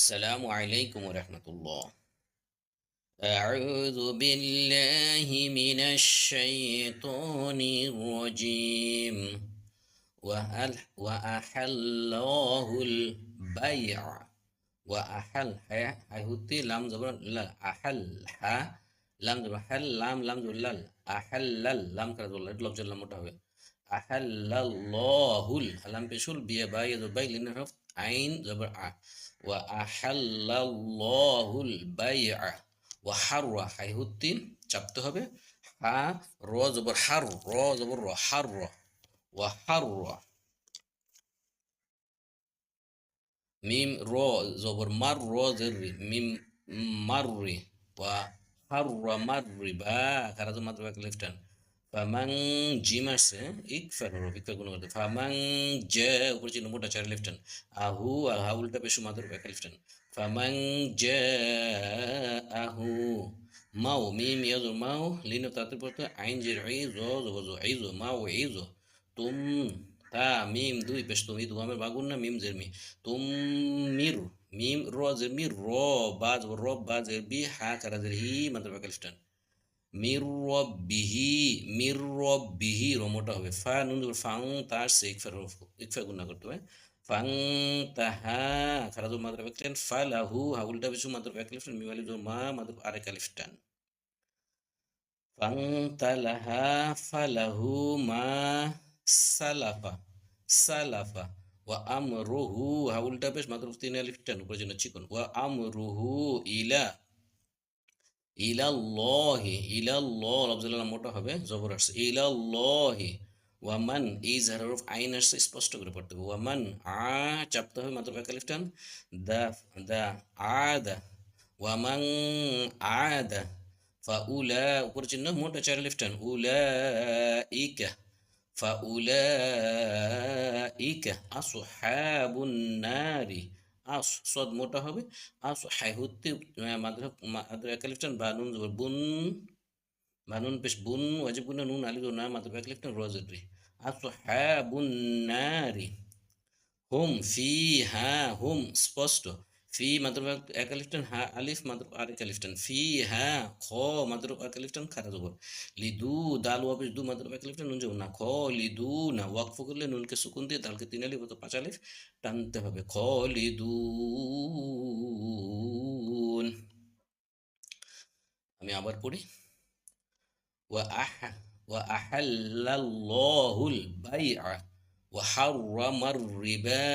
السلام عليكم ورحمة الله أعوذ بالله من الشيطان الرجيم وأحل الله البيع وأحل هتي لام زبر لا أحل ها لام زبر حل لام لام زبر لال أحل لام زبر لام زبر لام متى আহাল্লাল্লাহুল হালাম পেশুল বিয়ে বা ইয়া by Lin হরফ আইন জবর আ ওয়া আহাল্লাল্লাহুল বাইআ ওয়া হাররা হাইহুদ্দিন চাপতে হবে হা র জবর হার র জবর র হার র ওয়া হাররা মিম র জবর মার র জরি মিম মাররি ওয়া হাররা মাররি বা কারাজ মাদ্রাবা লিফটান ফামাং জিম আসছে ইকফার হরফ ইকফার গুণ করতে ফামাং জে উপর চিহ্ন মোটা চার লেফট হ্যান্ড আহু আহা উল্টা পেশু মাত্র একটা লেফট হ্যান্ড ফামাং জে আহু মাও মিম ইয়াজু মাও লিন তাতে পড়তে আইন জির ইজো জবজু ইজো মাও ইজো তুম তা মিম দুই পেশ তুমি দু আমার বাগুন না মিম জের মি তুম মির মিম র জের মি র বাজ র বাজ জের বি হা কারা জের হি মাত্র একটা লেফট হ্যান্ড মির রব্বিহি মির রব্বিহি, রমোটা হবে ফা, নুন ফাং তার সে ইকফার ইকফা গুণা করতে হবে। ফাং তাহা খারাজ মাদ্রাব একলেন ফা, লাহু হাউলটা বিশু মাদ্রাব একলিফটান মিওয়ালি জোর মা মাদ্রাব আরেক আলিফটান ফাং তালাহা ফালাহু মা, সালাফা সালাফা, ওয়া আমরুহু হাউলটা বেশ মাদ্রাব তিন আলিফটান উপরে জন্য চিকন, ওয়া আমরুহু, ইলা ইলা ইলাল্লহে ইলাল্লহ আফজুল্লাহ মোটা হবে, জবর আসছে। ইলাল্লহে, ওয়ামান, এই যার হরফ আইন আসছে, স্পষ্ট করে পড়তে হবে। ওয়ামান, আ, চাপতে হবে মাত্র কালিফ টান দা দা আ দা ওয়ামাং আ দা ফা উলা উপর চিহ্ন মোট চার লিফ টান উলা ইকা ফা উলা ইকা আসহাবুন নারী। আস সদ মোটা হবে। আস হাই হতে মাদ্রা মাদ্রা একালিফটান বা নুন বুন, বা নুন পেশ বুন, ওয়াজিব গুনা নুন আলি না মাদ্রা একালিফটান রজরি আস হাবুন নারি। হুম ফি হা হুম স্পষ্ট। ফি মাত্র একালিফটান হা আলিফ মাত্র আর একালিফটান ফি হা খ মাত্র একালিফটান খারা জবর লিদু দাল ওয়াপিস দু মাত্র একালিফটান নুন যাব না খ লিদু না ওয়াকফ করলে নুনকে সুকুন দিয়ে দালকে তিন আলিফ তো পাঁচ আলিফ টানতে হবে খ লিদু আমি আবার পড়ি ওয়া আহা ওয়া আহাল্লাল্লাহুল বাইআ ওয়া হাররামার রিবা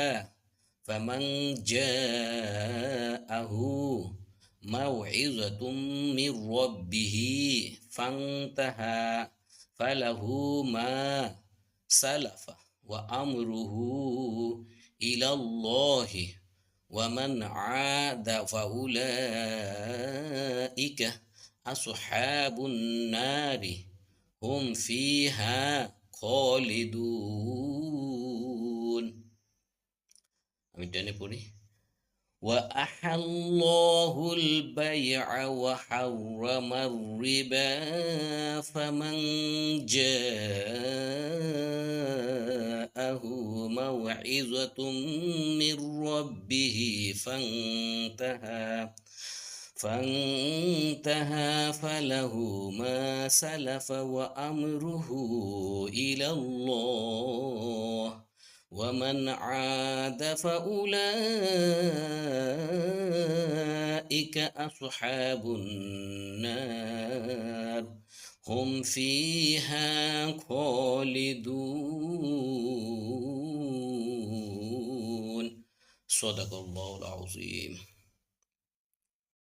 فمن جاءه موعظة من ربه فانتهى فله ما سلف وأمره إلى الله ومن عاد فأولئك أصحاب النار هم فيها خالدون. আমি টেনে পড়ি وأحله البيع وحرم الربا فمن جاءه موعظة من ربه فانتهى فانتهى فله ما سلف وأمره إلى الله ومن عاد فأولئك أصحاب النار. هم فيها خالدون. صدق الله العظيم.